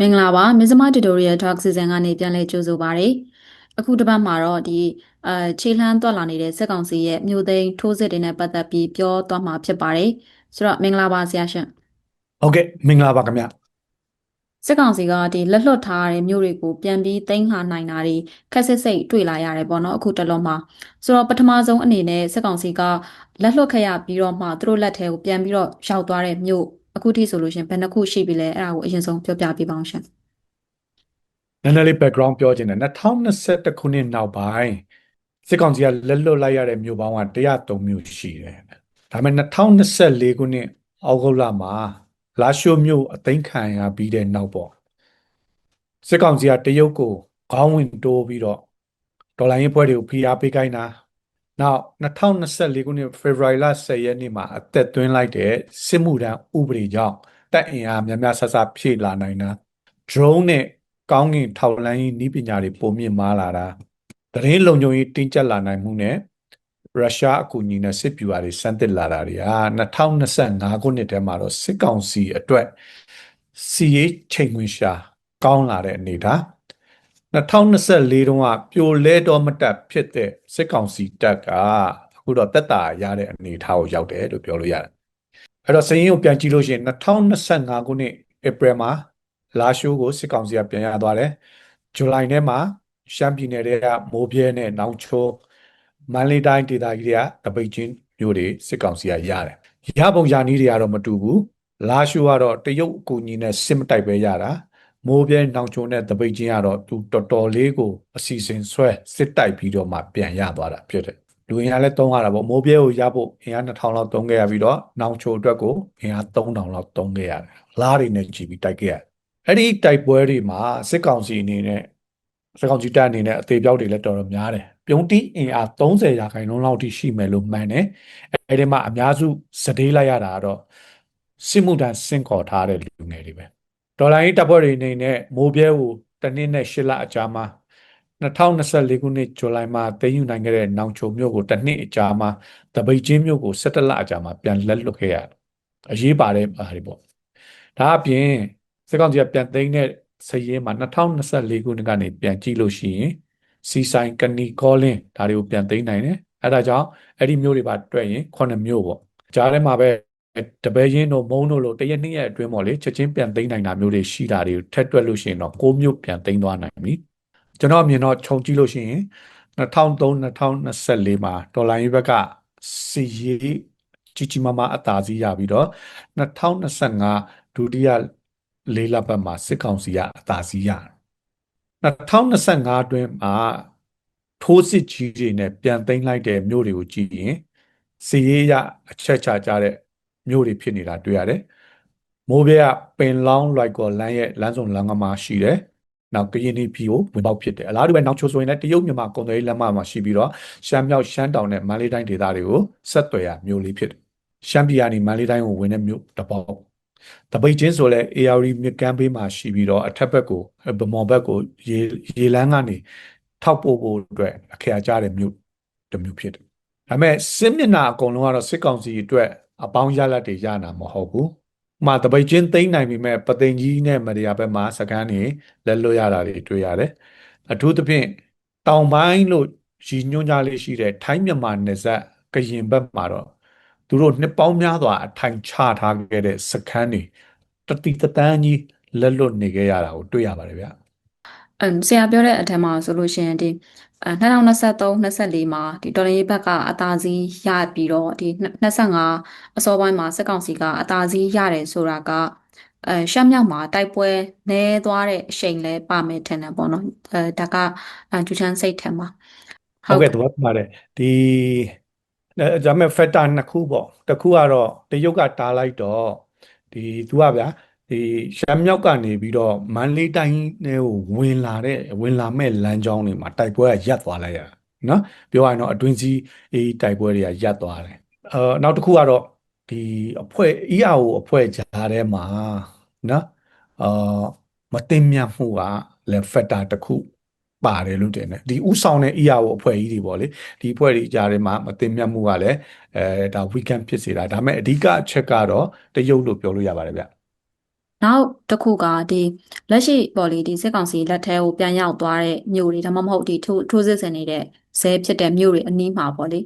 မင်္ဂလာပါမစ္စမ tutorial talk season ကနေပြန်လည်ကြိုဆိုပါရစေအခုတစ်ပတ်မှာတော့ဒီအဲခြေလှမ်းတွက်လာနေတဲ့စက်ကောင်စီရဲ့မြို့သိမ်းထိုးစစ်တွေနဲ့ပတ်သက်ပြီးပြောသွားမှာဖြစ်ပါတယ်ဆိုတော့မင်္ဂလာပါဆရာရှင်ဟုတ်ကဲ့မင်္ဂလာပါခင်ဗျစက်ကောင်စီကဒီလက်လွတ်ထားတဲ့မြို့တွေကိုပြန်ပြီးသိမ်းလာနိုင်တာတွေခက်စစ်စိတ်တွေ့လာရတယ်ပေါ့နော်အခုတလုံးမှာဆိုတော့ပထမဆုံးအနေနဲ့စက်ကောင်စီကလက်လွတ်ခရပြီးတော့မှသူတို့လက်ထဲကိုပြန်ပြီးတော့ရောက်သွားတဲ့မြို့ အခုထိဆိုလို့ရှင်ဘယ်နှခုရှိပြီလဲအဲ့ဒါကိုအရင်ဆုံးပြောပြပေးပါအောင်ရှင်နည်းနည်းလေး background ပြောချင်တယ်2021ခုနှစ်နောက်ပိုင်းစစ်ကောင်စီကလက်လွတ်လိုက်ရတဲ့မြို့ပေါင်းက103မြို့ရှိတယ်ဒါပေမဲ့2024ခုနှစ်အောက်ဂုတ်လမှာလာရှိုးမြို့အသိမ်းခံရပြီးတဲ့နောက်ပေါ့စစ်ကောင်စီကတရုတ်ကိုခေါင်းဝင်တိုးပြီးတော့ဒေါ်လာရင်းပွဲတွေကိုဖိအားပေးခိုင်းတာ နောက်2024ခုနှစ်ဖေဖော်ဝါရီလ10ရက်နေ့မှာအသက်သွင်းလိုက်တဲ့စစ်မှုထမ်းဥပဒေကြောင့်တပ်အင်အားများများဆဆဖြည့်လာနိုင်တာ drone နဲ့ကောင်းကင်ထောက်လှမ်းရေးနည်းပညာတွေပုံမြင့်မားလာတာသတင်းလုံခြုံရေးတင်းကျပ်လာနိုင်မှုနဲ့ရုရှားအကူအညီနဲ့စစ်ပြူဟာတွေစမ်းသစ်လာတာတွေဟာ2025ခုနှစ်ထဲမှာတော့စစ်ကောင်စီအတွက်စီရေးချိန်ခွင်ရှာ ကောင်းလာတဲ့အနေဒါ 2024တုန်းကပြိုလဲတော့မတက်ဖြစ်တဲ့စစ်ကောင်စီတပ်ကအခုတော့တက်တာရတဲ့အနေအထားကိုရောက်တယ်လို့ပြောလို့ရတယ်အဲ့တော့စရင်ကိုပြန်ကြည့်လို့ရှိရင်2025ခုနှစ်ဧပြီမှာလာရှိုးကိုစစ်ကောင်စီကပြန်ရသွားတယ်။ဇူလိုင်ထဲမှာရှမ်းပြည်နယ်တွေကမိုးပြဲနဲ့နောင်ချိုးမန္တလေးတိုင်းဒေသကြီးတွေကတပိတ်ချင်းမျိုးတွေစစ်ကောင်စီကရတယ်။ရပုံရနည်းတွေကတော့မတူဘူး။လာရှိုးကတော့တရုတ်အကူအညီနဲ့စစ်မတိုက်ပဲရတာ။ မိုးပြဲနောင်ချိုးနဲ့တပိတ်ချင်းကတော့သူတော်တော်လေးကိုအစီအစဉ်ဆွဲစစ်တိုက်ပြီးတော့မှပြန်ရသွားတာဖြစ်တယ်။လူအင်အားလည်းတုံးရတာပေါ့မိုးပြဲကိုရဖို့အင်အား2000လောက်တုံးခဲ့ရပြီးတော့နောင်ချိုအတွက်ကိုအင်အား3000လောက်တုံးခဲ့ရတယ်။လားတွေနဲ့ကြည့်ပြီးတိုက်ခဲ့ရတယ်အဲ့ဒီတိုက်ပွဲတွေမှာစစ်ကောင်စီအနေနဲ့စစ်ကောင်စီတပ်အနေနဲ့အသေးပြောက်တွေလည်းတော်တော်များတယ်ပြုံးတိအင်အား30ရာခိုင်နှုန်းလောက်ထိရှိမယ်လို့မှန်တယ်အဲ့ဒီမှာအများစုစတေးလိုက်ရတာကတော့စစ်မှုထမ်းစင့်ခေါ်ထားတဲ့လူငယ်တွေပဲ ဒေါ်လာရေးတပ်ဖွဲ့တွေအနေနဲ့မိုးပြဲကိုတစ်နှစ်နဲ့၈လအကြာမှာ2024ခုနှစ်ဇူလိုင်မှာသိမ်းယူနိုင်ခဲ့တဲ့နောင်ချုံမြို့ကိုတစ်နှစ်အကြာမှာတပိတ်ချင်းမြို့ကို17လအကြာမှာပြန်လက်လွတ်ခဲ့ရတယ်အရေးပါတဲ့ဘာတွေပေါ့ဒါအပြင်စစ်ကောင်စီကပြန်သိမ်းတဲ့စည်ရင်းမှာ2024ခုနှစ်ကနေပြန်ကြည့်လို့ရှိရင်စီဆိုင်ကနီကောလင်းဒါတွေကိုပြန်သိမ်းနိုင်တယ်အဲဒါကြောင့်အဲ့ဒီမျိုးတွေပါတွက်ရင်9မျိုးပေါ့ကြားထဲမှာပဲ တပည့်ရင်းတို့မုံတို့လို့တရက်နှစ်ရက်အတွင်းပေါ့လေချက်ချင်းပြန်သိမ်းနိုင်တာမျိုးတွေရှိတာတွေထက်တွက်လို့ရှိရင်တော့6မျိုးပြန်သိမ်းသွားနိုင်ပြီကျွန်တော်အမြင်တော့ခြုံကြည့်လို့ရှိရင်2003 2024မှာဒေါ်လာရေးဘက်ကစီရေးကြီးကြီးမားမားအသာစီးရပြီးတော့2025ဒုတိယလေးလပတ်မှာစစ်ကောင်စီကအသာစီးရတယ်2025အတွင်းမှာထိုးစစ်ကြီးတွေနဲ့ပြန်သိမ်းလိုက်တဲ့မြို့တွေကိုကြည့်ရင်စီရေးရအချက်ချကြတဲ့ မြို့တွေဖြစ်နေတာတွေ့ရတယ်မိုးပြကပင်လောင်းလိုက်ကောလမ်းရဲ့လမ်းစုံလမ်းကမှာရှိတယ်နောက်ကရင်ပြည်ကိုဝင်ပေါက်ဖြစ်တယ်အလားတူပဲနောက်ချိုဆိုရင်လည်းတရုတ်မြန်မာကုန်သွယ်ရေးလမ်းမမှာရှိပြီးတော့ရှမ်းမြောက်ရှမ်းတောင်နဲ့မန္တလေးတိုင်းဒေသတွေကိုဆက်သွယ်ရမြို့လေးဖြစ်တယ်ရှမ်းပြည်ကနေမန္တလေးတိုင်းကိုဝင်တဲ့မြို့တစ်ပေါက်တပိတ်ချင်းဆိုလဲ AR မြကမ်းဘေးမှာရှိပြီးတော့အထက်ဘက်ကိုဗမော်ဘက်ကိုရေရေလန်းကနေထောက်ပို့ဖို့အတွက်အခရာကြတဲ့မြို့တစ်မြို့ဖြစ်တယ်။ဒါပေမဲ့စစ်မျက်နှာအကုန်လုံးကတော့စစ်ကောင်စီအတွက် အပေါင်းရလက်တွေရနာမဟုတ်ဘူး။မှတပိတ်ချင်းသိမ်းနိုင်ပြီမဲ့ပသိမ်ကြီးနဲ့မရယာဘက်မှာစကန်းနေလက်လွတ်ရတာတွေတွေ့ရတယ်။အထူးသဖြင့်တောင်ပိုင်းလို့ရည်ညွှန်းကြလေးရှိတဲ့ထိုင်းမြန်မာနယ်စပ်ကရင်ဘက်မှာတော့သူတို့နှစ်ပေါင်းများစွာအထိုင်ချထားခဲ့တဲ့စခန်းတွေတတိတတန်းကြီးလက်လွတ်နေခဲ့ရတာကိုတွေ့ရပါတယ်ဗျာအမ် ဆရာပြောတဲ့အထက်မှာဆိုလို့ရှိရင်ဒီအဲ2023 24မှာဒီတော်လရေးဘက်ကအသာစီးရပြီးတော့ဒီ25အစောပိုင်းမှာစစ်ကောင်စီကအသာစီးရတယ်ဆိုတာကအဲရှမ်းမြောက်မှာတိုက်ပွဲနည်းသွားတဲ့အချိန်လဲပါမယ်ထင်တယ်ပေါ့နော်အဲဒါကဂျူချန်စိတ်ထင်မှာဟုတ်ကဲ့သဘောပါတယ်ဒီအဲဒါပေမဲ့ factor နှစ်ခုပေါ့တစ်ခုကတော့တရုတ်ကတားလိုက်တော့ဒီသူကဗျာ ဒီရှမ်းမြောက်ကနေပြီးတော့မန္တလေးတိုင်းနဲ့ကိုဝင်လာတဲ့ဝင်လာမဲ့လမ်းကြောင်းတွေမှာတိုက်ပွဲကရပ်သွားလိုက်ရနော်ပြောရရင်တော့အတွင်းစည်းအေးတိုက်ပွဲတွေကရပ်သွားတယ်အဲနောက်တစ်ခုကတော့ဒီအဖွဲ့ EAO အဖွဲ့ကြားထဲမှာနော်အာမတင်မြတ်မှုကလည်း factor တစ်ခုပါတယ်လို့တင်တယ်ဒီဥဆောင်တဲ့ EAO အဖွဲ့ကြီးတွေပေါ့လေဒီအဖွဲ့တွေကြားထဲမှာမတင်မြတ်မှုကလည်းအဲဒါ weekend ဖြစ်စေတာဒါပေမဲ့အဓိကအချက်ကတော့တရုတ်လို့ပြောလို့ရပါတယ်ဗျ နောက်တစ်ခုကဒီလက်ရှိပေါ့လေဒီစစ်ကောင်စီလက်ထဲကိုပြန်ရောက်သွားတဲ့မြို့တွေဒါမှမဟုတ်ဒီထိုးထိုးစစ်ဆင်နေတဲ့ဇဲဖြစ်တဲ့မြို့တွေအနီးမှာပေါ့လေ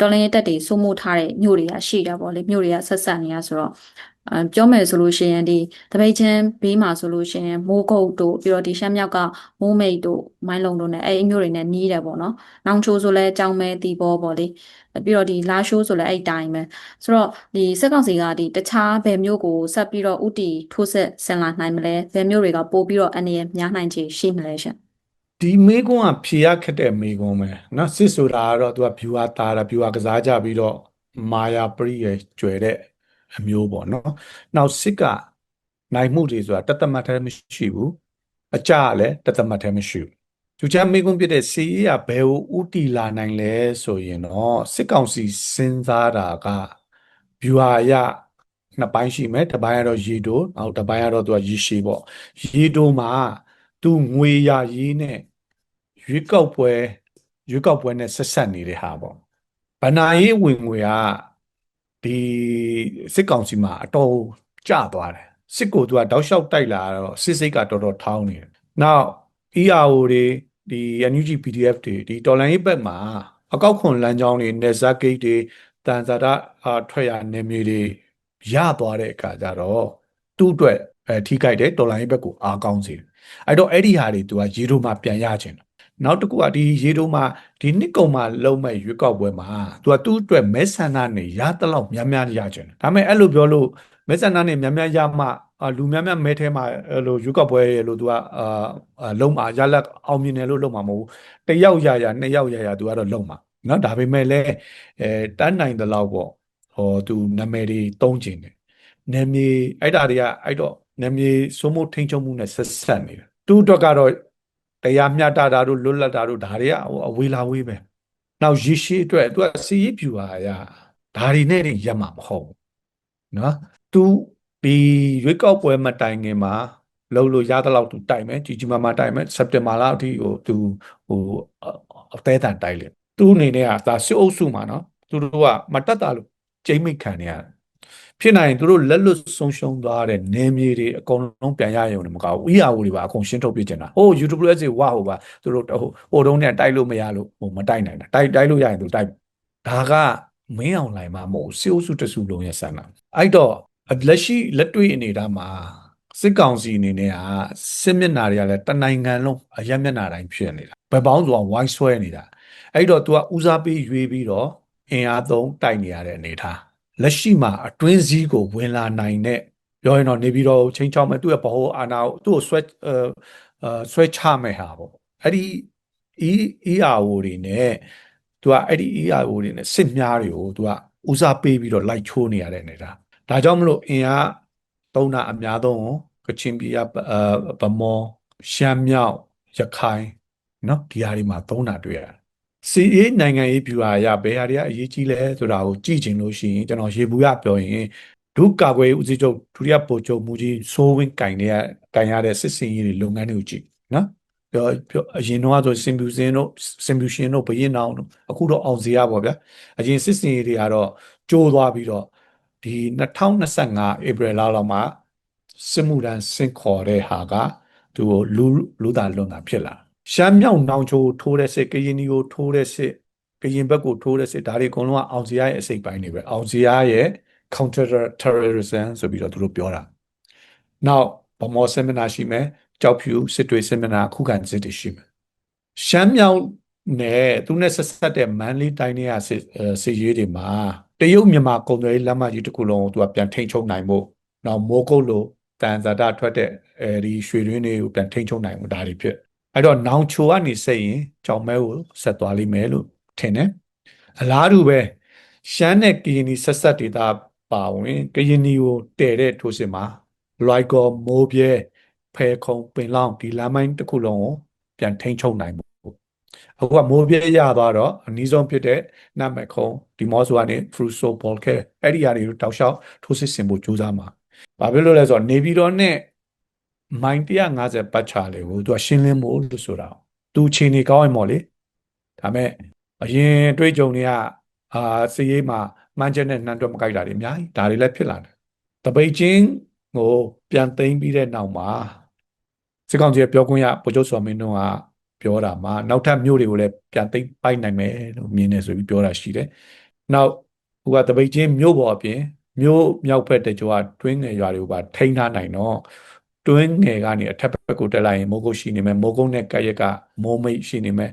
တော်လိုင်းရေးတက်တွေစိုးမိုးထားတဲ့မြို့တွေကရှိတာပေါ့လေမြို့တွေကဆက်ဆက်နေရဆိုတော့အဲ ပြောမယ်ဆိုလို့ရှိရင်ဒီတပိတ်ချင်းဘေးမှာဆိုလို့ရှိရင်မိုးကုတ်တို့ပြီးတော့ဒီရှမ်းမြောက်ကမိုးမိတ်တို့မိုင်းလုံတို့နဲ့အဲအမျိုးတွေနဲ့နီးတယ်ပေါ့နော်။နောင်ချိုဆိုလဲကြောင်မဲတီဘောပေါ့လေ။ပြီးတော့ဒီလာရှိုးဆိုလဲအဲ့တိုင်းပဲ။ဆိုတော့ဒီစက်ကောင်စီကဒီတခြားဘယ်မျိုးကိုဆက်ပြီးတော့ဥတီထိုးဆက်ဆင်လာနိုင်မလဲ။ဘယ်မျိုးတွေကပို့ပြီးတော့အနေရများနိုင်ချေရှိမလဲရှင်။ ဒီမေကွန်းကဖြေရခက်တဲ့မေကွန်းပဲเนาะစစ်ဆိုတာကတော့သူက viewer တာတာ viewer ကစားကြပြီးတော့မာယာပရိရဲ့ကျွယ်တဲ့ အမျိုးပေါ့နော်နောက်စစ်ကနိုင်မှုတွေဆိုတာတသမတ်ထဲမရှိဘူးအကြလည်းတသမတ်ထဲမရှိဘူးသူချမ်းမေကွန်းပြတဲ့စီရဘယ်ကိုဥတီလာနိုင်လဲဆိုရင်တော့စစ်ကောင်စီစဉ်းစားတာကဗျူဟာရနှစ်ပိုင်းရှိမယ်တစ်ပိုင်းကတော့ရေတိုနောက်တစ်ပိုင်းကတော့သူကရေရှည်ပေါ့ရေတိုမှာသူငွေရရေးနဲ့ရွေးကောက်ပွဲရွေးကောက်ပွဲနဲ့ဆက်ဆက်နေတဲ့ဟာပေါ့ဗနာရေးဝင်ငွေက ဒီစစ်ကောင်စီမှာအတော်ကျသွားတယ်စစ်ကိုသူကတောက်လျှောက်တိုက်လာတော့စစ်စိတ်ကတော်တော်ထောင်းနေတယ်နောက် ERO တွေဒီ NUG PDF တွေဒီတော်လန်ရေးဘက်မှာအကောက်ခွန်လမ်းကြောင်းတွေနေဇာဂိတ်တွေတန်ဇာတာအထွက်ရနေမြေတွေရသွားတဲ့အခါကျတော့သူ့အတွက်အဲထိခိုက်တယ်တော်လန်ရေးဘက်ကိုအားကောင်းစေတယ်အဲ့တော့အဲ့ဒီဟာတွေသူကရေတိုမှာပြန်ရချင်တယ် နောက်တစ်ခုကဒီရေတုံးမှာဒီနှစ်ကုန်မှာလုံးမဲ့ရွေးကောက်ပွဲမှာသူကသူ့အတွက်မဲဆန္ဒနဲ့ရတလောက်များများရကြတယ်ဒါပေမဲ့အဲ့လိုပြောလို့မဲဆန္ဒနဲ့များများရမှလူများများမဲထဲမှာအဲ့လိုရွေးကောက်ပွဲရလို့သူကအာလုံးမှာရလက်အောင်မြင်တယ်လို့လုံးမှာမဟုတ်ဘူးတယောက်ရရနှစ်ယောက်ရရသူကတော့လုံးမှာနော်ဒါပေမဲ့လည်းအဲတန်းနိုင်တဲ့လောက်ပေါ့ဟောသူနာမည်တွေတုံးကျင်တယ်နာမည်အဲ့ဒါတွေကအဲ့တော့နာမည်စိုးမိုးထိန်ချုပ်မှုနဲ့ဆက်ဆက်နေတယ်သူတို့ကတော့ တရားမျှတတာတို့လွတ်လပ်တာတို့ဒါတွေကဟိုအဝေးလာဝေးပဲနောက်ရည်ရှိအတွက်သူကစီရေးပြူဟာရဒါတွေနဲ့တင်ရက်မှာမဟုတ်ဘူးနော်သူဒီရွေးကောက်ပွဲမတိုင်ခင်မှာလုံးလို့ရသလောက်သူတိုင်မယ်ကြီးကြီးမားမားတိုင်မယ်စက်တင်ဘာလအထိဟိုသူဟိုအသေးတန်တိုင်လေသူအနေနဲ့ကဒါစစ်အုပ်စုမှာနော်သူတို့ကမတက်တာလို့ကျိမ့်မိတ်ခံနေရတယ် ဖြစ်နိုင်သူတို့လက်လွတ်ဆုံးရှုံးသွားတဲ့နေမြေတွေအကုန်လုံးပြန်ရရုံနဲ့မကဘူး ERO တွေပါအကုန်ရှင်းထုတ်ပြချင်တာဟို UWS ဝါဟိုပါသူတို့ဟိုဟိုတုံးနဲ့တိုက်လို့မရလို့ဟိုမတိုက်နိုင်တာတိုက်တိုက်လို့ရရင်သူတိုက်ဒါကမင်းအောင်လိုင်မှာမဟုတ်စစ်အုပ်စုတစုလုံးရဲ့ဆန္ဒအဲ့တော့လက်ရှိလက်တွေ့အနေအထားမှာစစ်ကောင်စီအနေနဲ့ကစစ်မျက်နှာတွေကလည်းတနိုင်ငံလုံးအရက်မျက်နှာတိုင်းဖြစ်နေတာဘယ်ပေါင်းဆိုတာဝိုင်းဆွဲနေတာအဲ့တော့ तू ကဦးစားပေးရွေးပြီးတော့အင်အားသုံးတိုက်နေရတဲ့အနေအထား လက်ရှိမှာအတွင်းစည်းကိုဝင်လာနိုင်တဲ့ပြောရင်တော့နေပြီးတော့ချင်းချောင်းမဲ့သူ့ရဲ့ဘဟုအာနာကိုသူ့ကိုဆွဲဆွဲချမဲ့ဟာပေါ့အဲ့ဒီ ERO တွေနဲ့သူကအဲ့ဒီ ERO တွေနဲ့စစ်မြားတွေကိုသူကဦးစားပေးပြီးတော့လိုက်ချိုးနေရတဲ့အနေဒါဒါကြောင့်မလို့အင်အားသုံးတာအများဆုံးကချင်ပြည်ကဗမောရှမ်းမြောက်ရခိုင်နော်ဒီဟာတွေမှာသုံးတာတွေ့ရတယ် စီအေးနိုင်ငံရေးဗျူဟာအရဘယ်ဟာတွေကအရေးကြီးလဲဆိုတာကိုကြည့်ချင်လို့ရှိရင်ကျွန်တော်ရေဘူးရပြောရင်ဒုကာကွယ်ဦးစီးချုပ်ဒုတိယဗိုလ်ချုပ်မူကြီးစိုးဝင်းကင်တဲ့ကင်ရတဲ့စစ်စင်ရေးတွေလုပ်ငန်းတွေကိုကြည့်နော်ပြောပြောအရင်တော့ဆိုစင်ပြူစင်တို့စင်ပြူရှင်တို့ဘရင်အောင်တို့အခုတော့အောင်စရာပေါ့ဗျာအရင်စစ်စင်ရေးတွေကတော့ကျိုးသွားပြီးတော့ဒီ2025ဧပြီလလောက်မှာစစ်မှုထမ်းဆင့်ခေါ်တဲ့ဟာကသူကိုလူလူသားလွန်တာဖြစ်လာ ရှမ်းမြောက်နောင်ချိုထိုးတဲ့စစ်ကရင်နီကိုထိုးတဲ့စစ်ကရင်ဘက်ကိုထိုးတဲ့စစ်ဒါတွေအကုန်လုံးကအောင်စရာရဲ့အစိတ်ပိုင်းတွေပဲအောင်စရာရဲ့ counter terrorism ဆိုပြီးတော့သူတို့ပြောတာနောက်ဗမော် seminar ရှိမယ်ကြောက်ဖြူစစ်တွေ seminar ခုခံစစ်တွေရှိမယ်ရှမ်းမြောက်နဲ့သူနဲ့ဆက်ဆက်တဲ့မန်လေးတိုင်းတွေကစစ်စစ်ရေးတွေမှာတရုတ်မြန်မာကုန်သွယ်ရေးလမ်းမကြီးတစ်ခုလုံးကိုသူကပြန်ထိန်ချုံနိုင်ဖို့နောက်မိုးကုတ်လိုတန်ဇာတာထွက်တဲ့အဲဒီရွှေရင်းတွေကိုပြန်ထိန်ချုံနိုင်ဖို့ဒါတွေဖြစ် အဲ့တော့နောင်ချိုကနေဆက်ရင်ကြောင်မဲကိုဆက်သွားလိမ့်မယ်လို့ထင်တယ်အလားတူပဲရှမ်းနဲ့ကရင်နီဆက်ဆက်ဒေတာပါဝင်ကရင်နီကိုတည်တဲ့ထိုးစစ်မှာလွိုက်ကောမိုးပြဲဖဲခုံပင်လောင်းဒီလမ်းမိုင်းတစ်ခုလုံးကိုပြန်ထိန်းချုပ်နိုင်ဖို့အခုကမိုးပြဲရသွားတော့အနည်းဆုံးဖြစ်တဲ့နတ်မခုံဒီမော့ဆိုကနေ Fruso Bolke အဲ့ဒီအရာတွေတောက်လျှောက်ထိုးစစ်ဆင်ဖို့ကြိုးစားမှာဘာဖြစ်လို့လဲဆိုတော့နေပြည်တော်နဲ့ မိုင်150ပတ်ချာလေကိုသူကရှင်းလင်းဖို့လို့ဆိုတာသူချိန်နေကောင်းရင်ပေါ့လေဒါမဲ့အရင်တွေးကြုံတွေကအာစည်ရေးမှာမှန်းချက်နဲ့နှမ်းတွက်မကြိုက်တာတွေအများကြီးဒါတွေလည်းဖြစ်လာတယ်တပိတ်ချင်းဟိုပြန်သိမ်းပြီးတဲ့နောက်မှာစစ်ကောင်စီရဲ့ပြောခွင့်ရဗိုလ်ချုပ်စောမင်းတို့ကပြောတာမှာနောက်ထပ်မြို့တွေကိုလည်းပြန်သိမ်းပိုက်နိုင်မယ်လို့မြင်နေဆိုပြီးပြောတာရှိတယ်။နောက်ဟိုကတပိတ်ချင်းမြို့ပေါ်အပြင်မြို့မြောက်ဘက်တကြွတွင်းငယ်ရွာတွေကိုပါထိန်းထားနိုင်တော့ တွင်းငယ်ကနေအထက်ဘက်ကိုတက်လိုက်ရင်မိုးကုတ်ရှိနေမယ်မိုးကုတ်နဲ့ကပ်ရက်ကမိုးမိတ်ရှိနေမယ်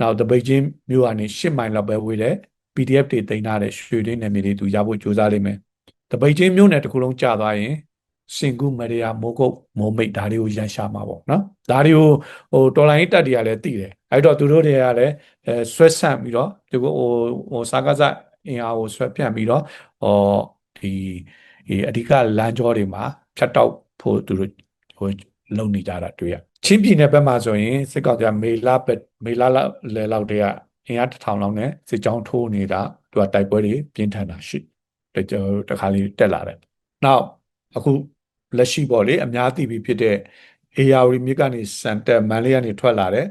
နောက်တပိတ်ချင်းမြို့ကနေ10မိုင်လောက်ပဲဝေးတဲ့ PDF တွေတင်ထားတဲ့ရွှေတွင်းနယ်မြေတွေသူရဖို့ကြိုးစားလိမ့်မယ်တပိတ်ချင်းမြို့နယ်တစ်ခုလုံးကြာသွားရင်စင်ကူမရယာမိုးကုတ်မိုးမိတ်ဒါတွေကိုရန်ရှာမှာပေါ့နော်ဒါတွေကိုဟိုတော်လိုင်းတက်တွေကလည်းသိတယ်အဲ့တော့သူတို့တွေကလည်းအဲဆွဲဆန့်ပြီးတော့ဒီဟိုဟိုစားကစားအင်အားကိုဆွဲပြန့်ပြီးတော့ဟောဒီဒီအဓိကလမ်းကြောတွေမှာဖြတ်တောက်ဖို့သူတို့ ဟိုလုံနေကြတာတွေ့ရချင်းပြည်နယ်ဘက်မှာဆိုရင်စစ်ကောင်စီကမေလာဘက်မေလာလဲလောက်တည်းကအင်အားတစ်ထောင်လောက်နဲ့စစ်ကြောင်းထိုးနေတာသူကတိုက်ပွဲတွေပြင်းထန်တာရှိတကြတခါလေးတက်လာတယ်နောက်အခုလက်ရှိပေါ့လေအများသိပြီဖြစ်တဲ့အေယာဝတီမြစ်ကနေစန်တက်မန်လေးကနေထွက်လာတဲ့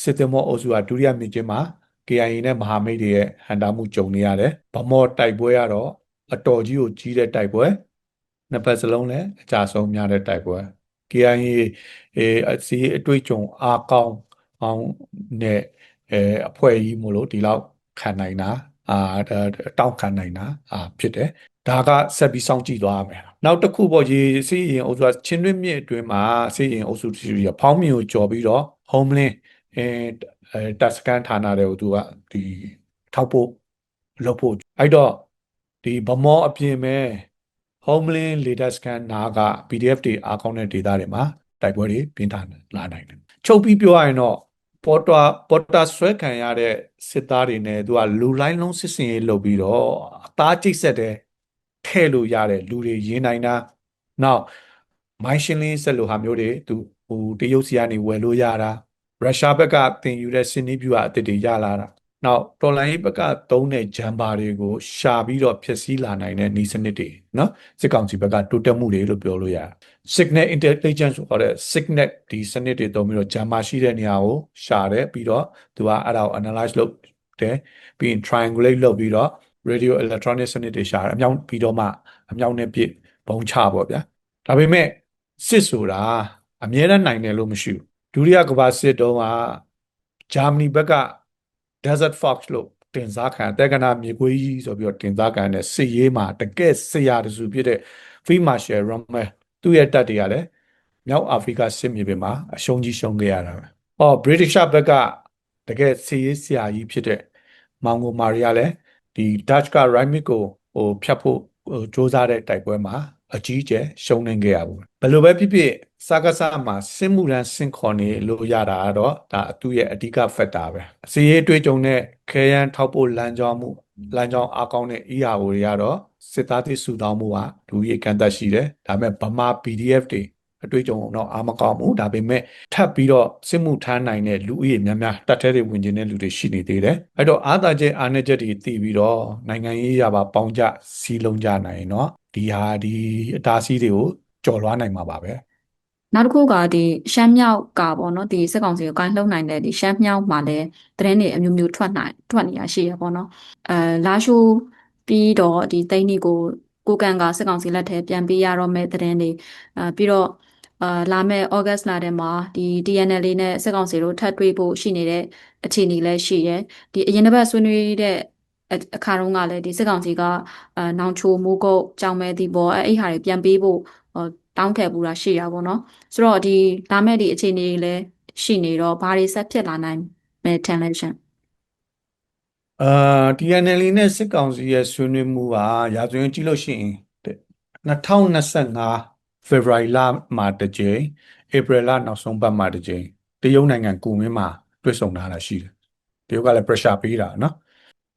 စစ်သည်မောအုပ်စုကဒုတိယမြစ်ချင်းမှာ KIA နဲ့မဟာမိတ်တွေရဲ့ဟန်တာမှုကြုံနေရတယ်ဗမော်တိုက်ပွဲကတော့အတော်ကြီးကိုကြီးတဲ့တိုက်ပွဲနှစ်ဖက်စလုံးလည်းအကြဆုံးများတဲ့တိုက်ပွဲ KIA အဲအစီအတွေ့အကြုံအားကောင်းအောင်နဲ့အဲအဖွဲ့ကြီးမို့လို့ဒီလောက်ခံနိုင်တာအာတောက်ခံနိုင်တာအာဖြစ်တယ်ဒါကဆက်ပြီးစောင့်ကြည့်သွားရမယ်နောက်တစ်ခုပေါ့ရေစီရင်အုပ်စုကချင်းတွင်းမြစ်အတွင်းမှာစီရင်အုပ်စုတီရဖောင်းမြင်ကိုကြော်ပြီးတော့ homeland အဲတပ်စကန်ဌာနတွေကိုသူကဒီထောက်ဖို့လုပ်ဖို့အဲ့တော့ဒီဗမောအပြင်မဲ့ homeland leader scan နာက PDF တွေအားကောင်းတဲ့ဒေတာတွေမှာတိုက်ပွဲတွေပြင်းထန်လာနိုင်တယ်ချုပ်ပြီးပြောရရင်တော့ပေါ်တာပေါ်တာဆွဲခံရတဲ့စစ်သားတွေနဲ့သူကလူလိုင်းလုံးစစ်စင်ရေးလုပ်ပြီးတော့အသားကျိတ်ဆက်တဲ့ထဲ့လို့ရတဲ့လူတွေရင်းနိုင်တာနောက်မိုင်းရှင်းလင်းဆက်လို့ဟာမျိုးတွေသူဟိုတရုတ်စီကနေဝယ်လို့ရတာရုရှားဘက်ကတင်ယူတဲ့စင်နီးဗျူဟာအသစ်တွေရလာတာ နောက်တော်လိုင်းဘက်ကသုံးတဲ့ဂျမ်ဘာတွေကိုရှာပြီးတော့ဖျက်ဆီးလာနိုင်တဲ့ဤစနစ်တွေနော်စစ်ကောင်စီဘက်ကတိုးတက်မှုတွေလို့ပြောလို့ရတယ် signal intelligence ဆိုတဲ့ signal ဒီစနစ်တွေသုံးပြီးတော့ဂျမ်ဘာရှိတဲ့နေရာကိုရှာတယ်ပြီးတော့သူကအဲ့ဒါကို analyze လုပ်တယ်ပြီးရင် triangulate လုပ်ပြီးတော့ radio electronic စနစ်တွေရှာတယ်အမြောက်ပြီးတော့မှအမြောက်နဲ့ပြစ်ဘုံချပေါ့ဗျာဒါပေမဲ့စစ်ဆိုတာအမြဲတမ်းနိုင်တယ်လို့မရှိဘူးဒုတိယကမ္ဘာစစ်တုန်းကဂျာမနီဘက်က Desert Fox လို့တင်စားခံတက္ကနာမြေခွေးကြီးဆိုပြီးတော့တင်စားခံတဲ့စစ်ရေးမှာတကယ်ဆရာတစုဖြစ်တဲ့ Field Marshal Rommel သူ့ရဲ့တပ်တွေကလည်းမြောက်အာဖရိကစစ်မြေပြင်မှာအရှုံးကြီးရှုံးခဲ့ရတာပဲ။အော် British ဘက်ကတကယ်စစ်ရေးဆရာကြီးဖြစ်တဲ့မောင်ဂိုမာရီကလည်းဒီ Dutch က Rhymik ကိုဟိုဖြတ်ဖို့ဟိုစ조사တဲ့တိုက်ပွဲမှာ အကြီးအကျယ်ရှုံးနေခဲ့ရဘူးဘယ်လိုပဲဖြစ်ဖြစ်စကားစမှာစင်မှုရန်စင်ခေါ်နေလို့ရတာကတော့ဒါသူ့ရဲ့အဓိက factor ပဲအစီရေးတွေးကြုံတဲ့ခဲရန်ထောက်ဖို့လမ်းကြောင်းမှုလမ်းကြောင်းအားကောင်းတဲ့ ER ကိုတွေကတော့စစ်သားတိစုတောင်းမှုကလူကြီးကန်သက်ရှိတယ်ဒါပေမဲ့ဗမာ PDF တွေအတွေ့အကြုံတော့အားမကောင်းဘူးဒါပေမဲ့ထပ်ပြီးတော့စစ်မှုထမ်းနိုင်တဲ့လူဦးရေများများတတ်ထဲတွေဝင်ကျင်တဲ့လူတွေရှိနေသေးတယ်အဲ့တော့အားသာချက်အားနည်းချက်တွေသိပြီးတော့နိုင်ငံရေးရပါပေါင်းကြစည်းလုံးကြနိုင်ရင်တော့ ဒီဟာဒီအတားဆီးတွေကိုကျော်လွှားနိုင်မှာပါပဲနောက်တစ်ခုကဒီရှမ်းမြောက်ကပေါ့နော်ဒီစစ်ကောင်စီကိုကိုင်းလှုပ်နိုင်တဲ့ဒီရှမ်းမြောက်မှာလည်းသတင်းတွေအမျိုးမျိုးထွက်နိုင်ထွက်နေရရှိရပေါ့နော်အဲလာရှိုးပြီးတော့ဒီသိန်းဒီကိုကိုကန်ကစစ်ကောင်စီလက်ထဲပြန်ပေးရတော့မဲ့သတင်းတွေအဲပြီးတော့အာလာမဲ့ဩဂတ်စ်လထဲမှာဒီ DNL နဲ့စစ်ကောင်စီတို့ထပ်တွေ့ဖို့ရှိနေတဲ့အခြေအနေလည်းရှိတယ်ဒီအရင်တစ်ပတ်ဆွေးနွေးတဲ့ အခါတုန်းကလည်းဒီစစ်ကောင်စီကအာနောင်ချိုမိုးကုတ်ကြောင်မဲဒီပေါ်အဲ့အဲ့ဟာတွေပြန်ပေးဖို့တောင်းခဲ့ပူတာရှိရပါတော့ဆိုတော့ဒီလာမဲ့ဒီအခြေအနေတွေလည်းရှိနေတော့ဘာတွေဆက်ဖြစ်လာနိုင်မယ်ထင်လဲရှင်အာ TNL နဲ့စစ်ကောင်စီရဲ့ဆွေးနွေးမှုကရာဇဝင်ကြည့်လို့ရှိရင်2025 February လမှာတစ်ကြိမ် April လနောက်ဆုံးပတ်မှာတစ်ကြိမ်တရုတ်နိုင်ငံကူမင်းမှာတွေ့ဆုံထားတာရှိတယ်တရုတ်ကလည်း pressure ပေးတာနော်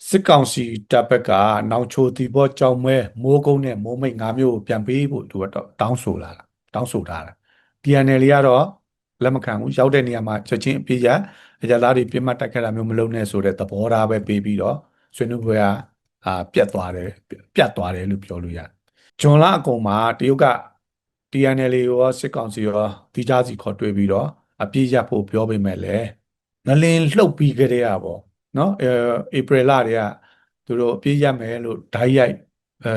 စစ်ကောင်စီတပ်ဘက်ကနောင်ချိုတီဘော့ကြောင်မဲမိုးကုန်းနဲ့မိုးမိတ်၅မျိုးကိုပြန်ပေးဖို့သူကတော့တောင်းဆိုလာတာတောင်းဆိုထားတာ PNL ကတော့လက်မခံဘူးရောက်တဲ့နေရာမှာချက်ချင်းအပြည့်ရအကြသားတွေပြစ်မှတ်တက်ခဲ့တာမျိုးမလုပ်နဲ့ဆိုတဲ့သဘောထားပဲပေးပြီးတော့ဆွေးနွေးပွဲကအာပြတ်သွားတယ်ပြတ်သွားတယ်လို့ပြောလို့ရတယ်ဂျွန်လာအကုန်မှာတရုတ်က TNL ရောစစ်ကောင်စီရောတီးခြားစီခေါ်တွေ့ပြီးတော့အပြည့်ရဖို့ပြောပေးမယ်လေငလင်လှုပ်ပြီးကြတဲ့อ่ะပေါ့ နော်အဲဧပြီလတွေကသူတို့အပြည့်ရမယ်လို့ဓာတ်ရိုက်အဲ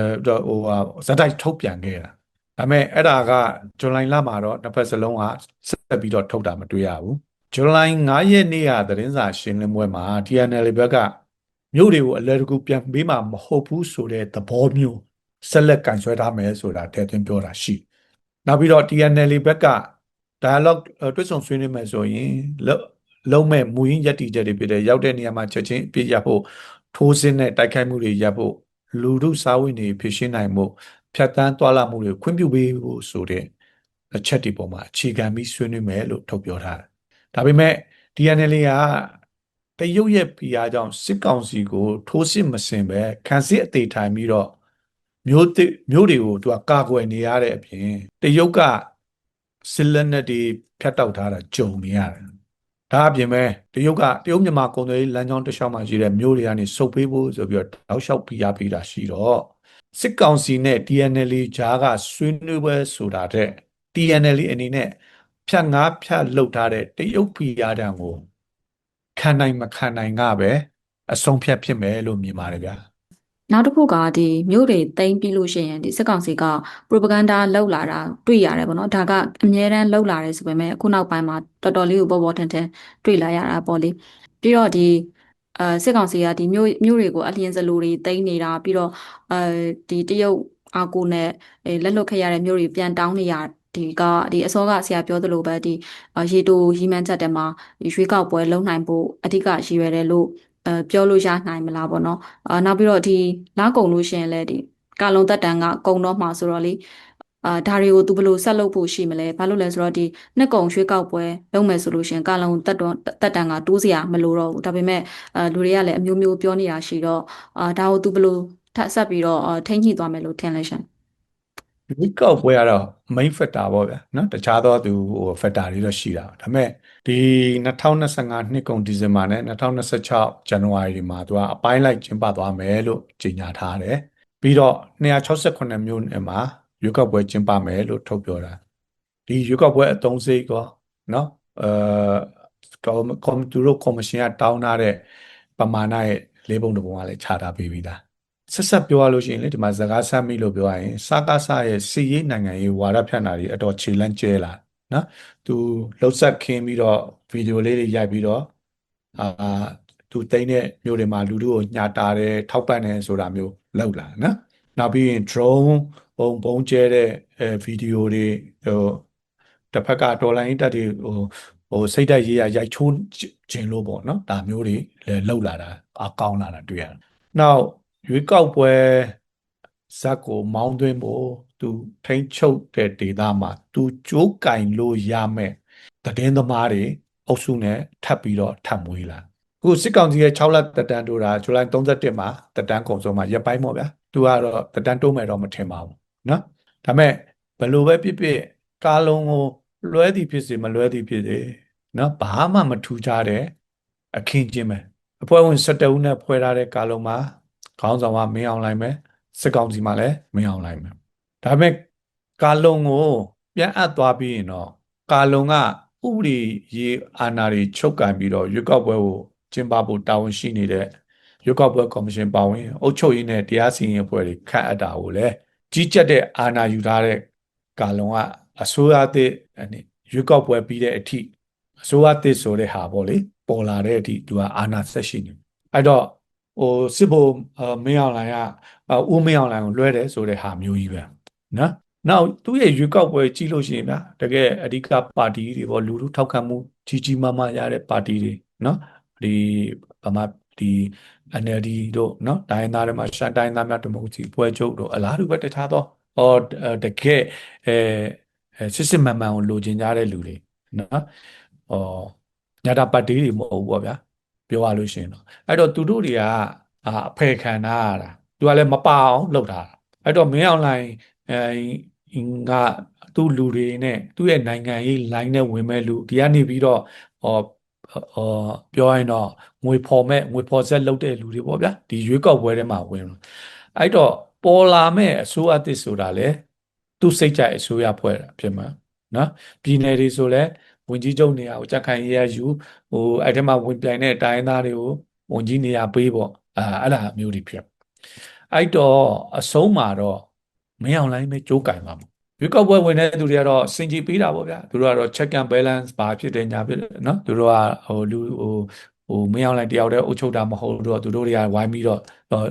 ဟိုဟာဇက်တိုက်ထုတ်ပြန်ခဲ့တာဒါပေမဲ့အဲ့ဒါကဇူလိုင်လမှာတော့နှစ်ဖက်စလုံးကဆက်ပြီးတော့ထုတ်တာမတွေ့ရဘူးဇူလိုင်9ရက်နေ့ကသတင်းစာရှင်းလင်းပွဲမှာ TNL ဘက်ကမြို့တွေကိုအလဲတကူပြန်ပေးမှာမဟုတ်ဘူးဆိုတဲ့သဘောမျိုးဆက်လက်ကင်ဆွဲထားမယ်ဆိုတာထည့်သွင်းပြောတာရှိနောက်ပြီးတော့ TNL ဘက်က dialogue တွဲဆောင်ဆွေးနွေးမယ်ဆိုရင် လုံးမဲ့မူရင်းယက်တီချက်တွေဖြစ်တဲ့ရောက်တဲ့နေရာမှာချက်ချင်းအပြည့်ရဖို့ထိုးစင်းတဲ့တိုက်ခိုက်မှုတွေရပ်ဖို့လူထုစာဝင်တွေဖြစ်ရှင်းနိုင်ဖို့ဖြတ်တန်းသွားလာမှုတွေခွင့်ပြုပေးဖို့ဆိုတဲ့အချက်ဒီပေါ်မှာအခြေခံပြီးဆွေးနွေးမယ်လို့ထုတ်ပြောထားတယ်။ဒါပေမဲ့ DNL ကတရုတ်ရဲ့ဖိအားကြောင့်စစ်ကောင်စီကို ထိုးစစ်မစင်ပဲခံစစ်အသေးထိုင်ပြီးတော့မျိုးမျိုးတွေကိုသူကကာကွယ်နေရတဲ့အပြင်တရုတ်ကစစ်လက်နက်တွေဖြတ်တောက်ထားတာကြုံနေရတယ်။ ဒါအပြင်ပဲတရုတ်ကတရုတ်မြန်မာကုန်သွယ်ရေးလမ်းကြောင်းတစ်လျှောက်မှာရှိတဲ့မျိုးတွေကနေစုပ်ပေးဖို့ဆိုပြီးတော့တောက်လျှောက်ဖိအားပေးတာရှိတော့စစ်ကောင်စီနဲ့ TNL ကြားကဆွေးနွေးပွဲဆိုတာတဲ့ TNL အနေနဲ့ဖြတ်ငါးဖြတ်လှုပ်ထားတဲ့တရုတ်ဖိအားတံကိုခံနိုင်မခံနိုင်ကပဲအဆုံးဖြတ်ဖြစ်မယ်လို့မြင်ပါတယ်ဗျာ နောက်တစ်ခုကဒီမြို့တွေတိမ့်ပြီးလို့ရှိရင်ဒီစစ်ကောင်စီက propaganda လောက်လာတာတွေ့ရတယ်ပေါ့နော်ဒါကအများတန်းလောက်လာတယ်ဆိုပေမဲ့အခုနောက်ပိုင်းမှာတော်တော်လေးကိုပေါ်ပေါ်ထန်ထန်တွေ့လာရတာပေါ့လေပြီးတော့ဒီအဲစစ်ကောင်စီကဒီမြို့မြို့တွေကိုအလျင်စလိုတွေတိမ့်နေတာပြီးတော့အဲဒီတရုတ်အာကိုနဲ့လက်လွတ်ခဲ့ရတဲ့မြို့တွေပြန်တောင်းနေရဒီကဒီအစောကဆရာပြောသလိုပဲဒီရေတိုရီမန်းချက်တဲ့မှာရွေးကောက်ပွဲလုံးနိုင်ဖို့အဓိကရည်ရွယ်တယ်လို့ အဲပြောလို့ရနိုင်မလားပေါ့နော်အာနောက်ပြီးတော့ဒီလာကုံလို့ရှိရင်လည်းဒီကာလုံတက်တန်ကကုံတော့မှာဆိုတော့လေအာဒါတွေကိုသူဘယ်လိုဆက်လုပ်ဖို့ရှိမလဲဘာလို့လဲဆိုတော့ဒီနှစ်ကုံရွှေကောက်ပွဲလုပ်မယ်ဆိုလို့ရှိရင်ကာလုံတက်တော့တက်တန်ကတိုးစရာမလိုတော့ဘူးဒါပေမဲ့အဲလူတွေကလည်းအမျိုးမျိုးပြောနေတာရှိတော့အာဒါကိုသူဘယ်လိုထပ်ဆက်ပြီးတော့ထိန်းညှိသွားမယ်လို့ထင်လဲရှင် ဒီကောက်ပွဲကတော့ main factor ပေါ့ဗျာနော်တခြားသောသူဟို factor တွေတော့ရှိတာဒါပေမဲ့ဒီ2025နှစ်ကုန်ဒီဇင်ဘာနဲ့2026ဇန်နဝါရီမှာသူကအပိုင်းလိုက်ကျင်းပသွားမယ်လို့ကြေညာထားတယ်ပြီးတော့268မြို့နယ်မှာရွေးကောက်ပွဲကျင်းပမယ်လို့ထုတ်ပြောတာဒီရွေးကောက်ပွဲအသုံးစရိတ်ကောနော်အဲကွန်သူတို့ကော်မရှင်ကတောင်းထားတဲ့ပမာဏရဲ့လေးပုံတစ်ပုံကလည်းခြာထားပေးပြီးသား ဆက်ဆက်ပြောရလို့ရှိရင်လေဒီမှာစကားဆက်မိလို့ပြောရရင်စကားဆရဲ့စီရေးနိုင်ငံရေးဝါဒဖြန့်တာတွေအတော်ခြေလန့်ကျဲလာနော်သူလှုပ်ဆက်ခင်းပြီးတော့ဗီဒီယိုလေးတွေရိုက်ပြီးတော့အာသူတိမ့်တဲ့မျိုးတွေမှာလူတို့ကိုညာတာတယ်ထောက်ပံ့တယ်ဆိုတာမျိုးလောက်လာနော်နောက်ပြီးရင် drone ပုံပုံကျဲတဲ့အဲဗီဒီယိုတွေဟိုတစ်ဖက်ကဒေါ်လာအင်တက်တွေဟိုဟိုစိတ်ဓာတ်ရေးရရိုက်ချိုးခြင်းလို့ပေါ့နော်ဒါမျိုးတွေလည်းလောက်လာတာအကောင်းလာတာတွေ့ရတယ်နောက် ရွေးကောက်ပွဲဇက်ကိုမောင်းသွင်းဖို့သူထိန်းချုပ်တဲ့ဒေသမှာသူကြိုးကင်လို့ရမယ်တည်င်းသမားတွေအုပ်စုနဲ့ထပ်ပြီးတော့ထပ်မွေးလာအခုစစ်ကောင်စီရဲ့6လတက်တန်းတိုးတာဇူလိုင်31မှာတက်တန်းကုန်ဆုံးမှာရက်ပိုင်းပေါ့ဗျာသူကတော့တက်တန်းတိုးမယ်တော့မထင်ပါဘူးနော်ဒါပေမဲ့ဘယ်လိုပဲဖြစ်ဖြစ်ကားလုံးကိုလွဲသည်ဖြစ်စေမလွဲသည်ဖြစ်စေနော်ဘာမှမထူးခြားတဲ့အခင်းချင်းပဲအဖွဲ့ဝင်17ဦးနဲ့ဖွဲ့ထားတဲ့ကားလုံးမှာ ခေါင်းဆောင်ကမင်းအောင်လိုက်မယ်စစ်ကောင်စီမှလည်းမင်းအောင်လိုက်မယ်ဒါပေမဲ့ကာလုံကိုပြန်အပ်သွားပြီးရင်တော့ကာလုံကဥပဒေရေးအာဏာတွေချုပ်ကန်ပြီးတော့ရွေးကောက်ပွဲကိုကျင်းပဖို့တာဝန်ရှိနေတဲ့ရွေးကောက်ပွဲကော်မရှင်ပါဝင်အုပ်ချုပ်ရေးနဲ့တရားစီရင်အဖွဲ့တွေခန့်အပ်တာကိုလည်းကြီးကြပ်တဲ့အာဏာယူထားတဲ့ကာလုံကအစိုးရသစ်ရွေးကောက်ပွဲပြီးတဲ့အထိအစိုးရသစ်ဆိုတဲ့ဟာပေါ့လေပေါ်လာတဲ့အထိသူကအာဏာဆက်ရှိနေအဲ့တော့ ဟိုစစ်ဘုံမင်းအောင်လိုင်ကဦးမင်းအောင်လိုင်ကိုလွှဲတယ်ဆိုတဲ့ဟာမျိုးကြီးပဲနော်နောက်သူ့ရဲ့ရွေးကောက်ပွဲကြီးလို့ရှိရင်ဗျာတကယ်အဓိကပါတီတွေပေါ့လူလူထောက်ခံမှုကြီးကြီးမားမားရတဲ့ပါတီတွေနော်ဒီဗမာဒီ NLD တို့နော်တိုင်းသားတွေမှာရှန်တိုင်းသားများဒီမိုကရေစီပွဲချုပ်တို့အလားတူပဲတခြားသောဟောတကယ်အဲစစ်စစ်မှန်မှန်ကိုလိုချင်ကြတဲ့လူတွေနော်ဟောညာတာပါတီတွေမဟုတ်ဘူးပေါ့ဗျာ ပြောရလို့ရှိရင်တော့အဲ့တော့သူတို့တွေကအာအဖယ်ခံထားရတာသူကလည်းမပါအောင်လုပ်တာအဲ့တော့မင်းအောင်လိုင်းအဲငါသူ့လူတွေနဲ့သူ့ရဲ့နိုင်ငံရေး line နဲ့ဝင်မဲ့လူဒီကနေပြီးတော့ဟောဟောပြောရင်တော့ငွေဖော်မဲ့ငွေဖော်ဆက်လုပ်တဲ့လူတွေပေါ့ဗျာဒီရွေးကောက်ပွဲထဲမှာဝင်အဲ့တော့ပေါ်လာမဲ့အစိုးရအသစ်ဆိုတာလေသူ့စိတ်ကြိုက်အစိုးရဖွဲ့တာဖြစ်မှာနော်ပြည်နယ်တွေဆိုလဲ ဝင်ကြီးချုပ်နေရာကိုကြက်ခိုင်ရယူဟိုအဲ့ထဲမှာဝင်ပြိုင်တဲ့တိုင်းသားတွေကိုဝင်ကြီးနေရာပေးပေါ့အာအဲ့ဒါမျိုးတွေဖြစ်အဲ့တော့အဆုံးမှာတော့မင်းအောင်လိုင်းပဲကြိုးကင်ပါရွေးကောက်ပွဲဝင်တဲ့သူတွေကတော့စင်ကြီးပေးတာပေါ့ဗျာသူတို့ကတော့ check and balance ဘာဖြစ်တယ်ညာဖြစ်တယ်နော်သူတို့ကဟိုလူဟိုဟိုမင်းအောင်လိုင်တယောက်တည်းအုပ်ချုပ်တာမဟုတ်တော့သူတို့တွေကဝိုင်းပြီးတော့ဟို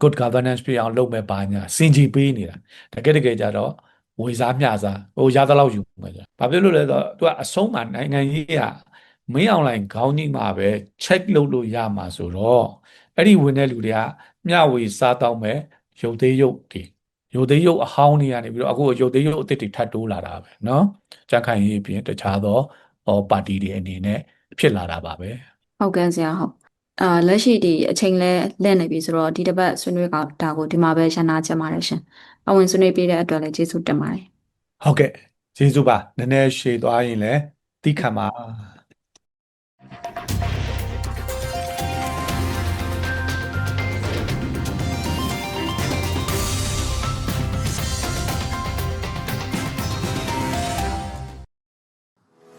good governance ဖြစ်အောင်လုပ်မဲ့ပါညာစင်ကြီးပေးနေတာတကယ်တကယ်ကြတော့ ဝေစားမျှစားဟိုရသလောက်ယူမှာကြာဘာဖြစ်လို့လဲဆိုတော့သူကအဆုံးမှာနိုင်ငံရေးကမင်းအောင်လိုင်ခေါင်းကြီးမှာပဲ check လုပ်လို့ရမှာဆိုတော့အဲ့ဒီဝင်တဲ့လူတွေကမျှဝေစားတော့မဲ့ရုပ်သေးရုပ်တွေရုပ်သေးရုပ်အဟောင်းတွေကနေပြီးတော့အခုရုပ်သေးရုပ်အသစ်တွေထပ်တိုးလာတာပဲเนาะကြန့်ခိုင်ရေးပြင်တခြားသောဟောပါတီတွေအနေနဲ့ဖြစ်လာတာပါပဲ ဟုတ်ကဲ့ဆရာဟုတ်အာလက်ရှိဒီအချိန်လဲလက်နေပြီဆိုတော့ဒီတစ်ပတ်ဆွေးနွေးကတာကိုဒီမှာပဲရှင်းနာချင်ပါတယ်ရှင် အဝင်ဆွေးနွေးပေးတဲ့အတွက်လည်းကျေးဇူးတင်ပါတယ်ဟုတ်ကဲ့ကျေးဇူးပါနည်းနည်းရှည်သွားရင်လည်းသိခံပါ